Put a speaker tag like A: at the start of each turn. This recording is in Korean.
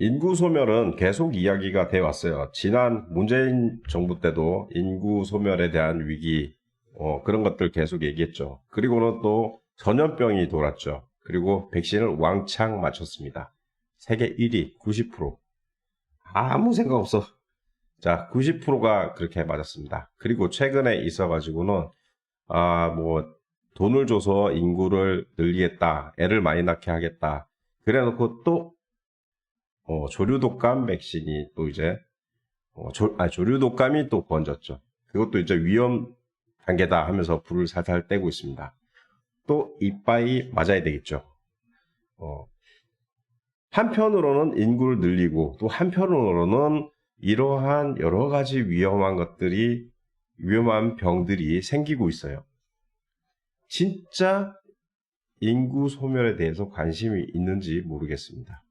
A: 인구 소멸은 계속 이야기가 돼 왔어요. 지난 문재인 정부 때도 인구 소멸에 대한 위기, 어, 그런 것들 계속 얘기했죠. 그리고는 또 전염병이 돌았죠. 그리고 백신을 왕창 맞췄습니다. 세계 1위, 90%. 아무 생각 없어. 자, 90%가 그렇게 맞았습니다. 그리고 최근에 있어가지고는, 아, 뭐, 돈을 줘서 인구를 늘리겠다. 애를 많이 낳게 하겠다. 그래 놓고 또, 어, 조류 독감 백신이 또 이제, 어, 조, 아, 조류 독감이 또 번졌죠. 그것도 이제 위험 단계다 하면서 불을 살살 떼고 있습니다. 또 이빠이 맞아야 되겠죠. 어, 한편으로는 인구를 늘리고 또 한편으로는 이러한 여러 가지 위험한 것들이 위험한 병들이 생기고 있어요. 진짜 인구 소멸에 대해서 관심이 있는지 모르겠습니다.